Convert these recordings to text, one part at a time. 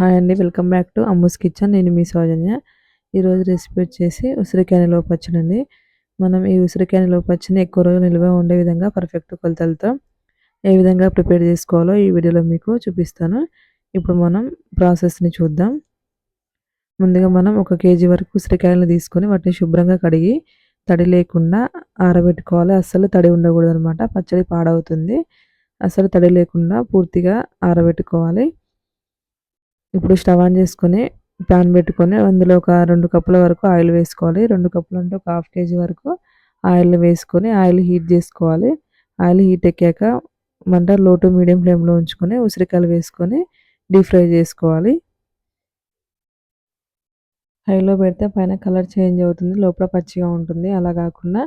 Hi అండి welcome back to Ammu's kitchen. నేను మీ సౌజన్య. ఈరోజు రెసిపీ వచ్చేసి ఉసిరికాయ నిల్వ పచ్చడి మనం ఈ ఉసిరికాయ నిల్వ పచ్చడిని ఎక్కువ రోజులు నిల్వ ఉండే విధంగా పర్ఫెక్ట్ కొలతలతో ఏ విధంగా ప్రిపేర్ చేసుకోవాలో ఈ వీడియోలో మీకు చూపిస్తాను. ఇప్పుడు మనం ప్రాసెస్ని చూద్దాం. ముందుగా మనం ఒక కేజీ వరకు ఉసిరికాయలను తీసుకొని వాటిని శుభ్రంగా కడిగి తడి లేకుండా ఆరబెట్టుకోవాలి. అస్సలు తడి ఉండకూడదు అనమాట పచ్చడి పాడవుతుంది. అసలు తడి లేకుండా పూర్తిగా ఆరబెట్టుకోవాలి. ఇప్పుడు స్టవ్ ఆన్ చేసుకొని ప్యాన్ పెట్టుకొని అందులో ఒక రెండు కప్పుల వరకు ఆయిల్ వేసుకోవాలి. రెండు కప్పులు అంటే ఒక హాఫ్ కేజీ వరకు ఆయిల్ వేసుకొని ఆయిల్ హీట్ చేసుకోవాలి. ఆయిల్ హీట్ ఎక్కాక మంట లో టు మీడియం ఫ్లేమ్లో ఉంచుకొని ఉసిరికాయలు వేసుకొని డీప్ ఫ్రై చేసుకోవాలి. హైలో పెడితే పైన కలర్ చేంజ్ అవుతుంది. లోపల పచ్చిగా ఉంటుంది. అలా కాకుండా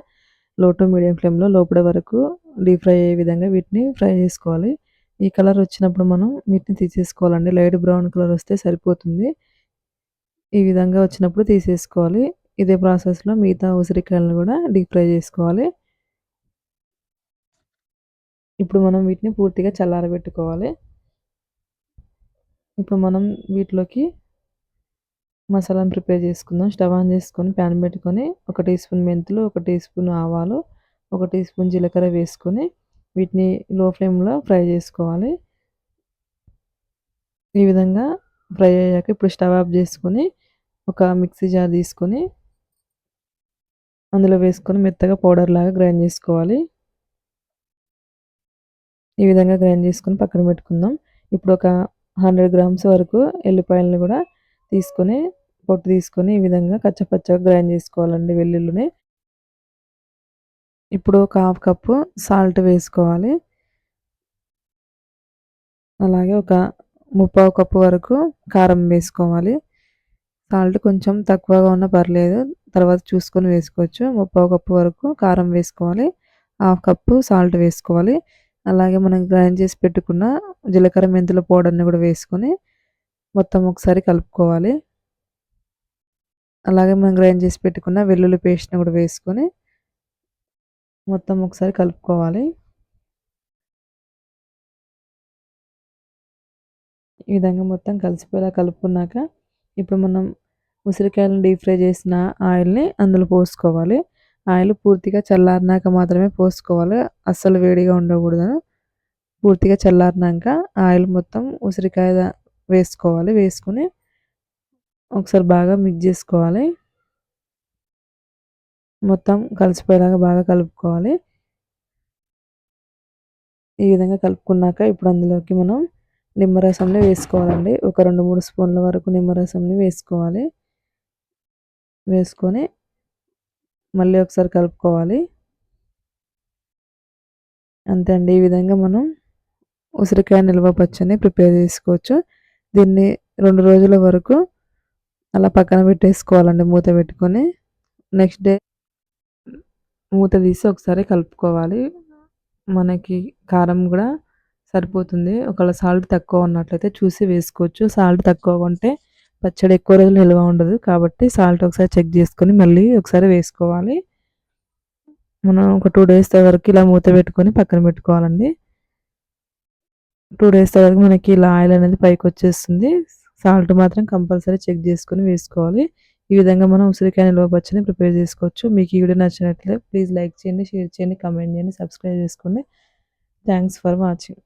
లో టు మీడియం ఫ్లేమ్లో లోపల వరకు డీప్ ఫ్రై అయ్యే విధంగా వీటిని ఫ్రై చేసుకోవాలి. ఈ కలర్ వచ్చినప్పుడు మనం వీటిని తీసేసుకోవాలండి. లైట్ బ్రౌన్ కలర్ వస్తే సరిపోతుంది. ఈ విధంగా వచ్చినప్పుడు తీసేసుకోవాలి. ఇదే ప్రాసెస్లో మిగతా ఉసిరికాయలను కూడా డీప్ ఫ్రై చేసుకోవాలి. ఇప్పుడు మనం వీటిని పూర్తిగా చల్లారబెట్టుకోవాలి. ఇప్పుడు మనం వీటిలోకి మసాలాను ప్రిపేర్ చేసుకుందాం. స్టవ్ ఆన్ చేసుకొని ప్యాన్ పెట్టుకొని ఒక టీ స్పూన్ మెంతులు ఒక టీ స్పూన్ ఆవాలు ఒక టీ స్పూన్ జీలకర్ర వేసుకొని వీటిని లో ఫ్లేమ్లో ఫ్రై చేసుకోవాలి. ఈ విధంగా ఫ్రై అయ్యాక ఇప్పుడు స్టవ్ ఆఫ్ చేసుకొని ఒక మిక్సీ జార్ తీసుకొని అందులో వేసుకొని మెత్తగా పౌడర్ లాగా గ్రైండ్ చేసుకోవాలి. ఈ విధంగా గ్రైండ్ చేసుకొని పక్కన పెట్టుకుందాం. ఇప్పుడు ఒక హండ్రెడ్ గ్రామ్స్ వరకు ఎల్లిపాయలను కూడా తీసుకొని పొట్టు తీసుకొని ఈ విధంగా కచ్చపచ్చగా గ్రైండ్ చేసుకోవాలండి వెల్లుల్లిని. ఇప్పుడు ఒక హాఫ్ కప్పు సాల్ట్ వేసుకోవాలి. అలాగే ఒక ముప్పావు కప్పు వరకు కారం వేసుకోవాలి. సాల్ట్ కొంచెం తక్కువగా ఉన్నా పర్లేదు తర్వాత చూసుకొని వేసుకోవచ్చు. ముప్పావు కప్పు వరకు కారం వేసుకోవాలి హాఫ్ కప్పు సాల్ట్ వేసుకోవాలి. అలాగే మనం గ్రైండ్ చేసి పెట్టుకున్న జీలకర్ర మెంతుల పౌడర్ని కూడా వేసుకొని మొత్తం ఒకసారి కలుపుకోవాలి. అలాగే మనం గ్రైండ్ చేసి పెట్టుకున్న వెల్లుల్లి పేస్ట్ని కూడా వేసుకొని మొత్తం ఒకసారి కలుపుకోవాలి. ఈ విధంగా మొత్తం కలిసిపోయేలా కలుపుకున్నాక ఇప్పుడు మనం ఉసిరికాయలను డీప్ ఫ్రై చేసిన ఆయిల్ని అందులో పోసుకోవాలి. ఆయిల్ పూర్తిగా చల్లారినాక మాత్రమే పోసుకోవాలి. అస్సలు వేడిగా ఉండకూడదు. పూర్తిగా చల్లారినాక ఆయిల్ మొత్తం ఉసిరికాయ వేసుకోవాలి. వేసుకొని ఒకసారి బాగా మిక్స్ చేసుకోవాలి. మొత్తం కలిసిపోయేలాగా బాగా కలుపుకోవాలి. ఈ విధంగా కలుపుకున్నాక ఇప్పుడు అందులోకి మనం నిమ్మరసంని వేసుకోవాలండి. ఒక రెండు మూడు స్పూన్ల వరకు నిమ్మరసంని వేసుకోవాలి. వేసుకొని మళ్ళీ ఒకసారి కలుపుకోవాలి. అంతే అండి. ఈ విధంగా మనం ఉసిరికాయ నిల్వ పచ్చని ప్రిపేర్ చేసుకోవచ్చు. దీన్ని రెండు రోజుల వరకు అలా పక్కన పెట్టేసుకోవాలండి. మూత పెట్టుకొని నెక్స్ట్ డే మూత తీసి ఒకసారి కలుపుకోవాలి. మనకి కారం కూడా సరిపోతుంది. ఒకవేళ సాల్ట్ తక్కువ ఉన్నట్లయితే చూసి వేసుకోవచ్చు. సాల్ట్ తక్కువ ఉంటే పచ్చడి ఎక్కువ రోజులు నిల్వ ఉండదు. కాబట్టి సాల్ట్ ఒకసారి చెక్ చేసుకొని మళ్ళీ ఒకసారి వేసుకోవాలి. మనం ఒక టూ డేస్ వరకు ఇలా మూత పెట్టుకొని పక్కన పెట్టుకోవాలండి. టూ డేస్ వరకు మనకి ఇలా ఆయిల్ అనేది పైకి వచ్చేస్తుంది. సాల్ట్ మాత్రం కంపల్సరీ చెక్ చేసుకొని వేసుకోవాలి. ఈ విధంగా మనం ఉసిరికాయ నిల్వ పచ్చని ప్రిపేర్ చేసుకోవచ్చు. మీకు ఈ వీడియో నచ్చినట్లయితే ప్లీజ్ లైక్ చేయండి షేర్ చేయండి కమెంట్ చేయండి సబ్స్క్రైబ్ చేసుకోండి. Thanks for watching.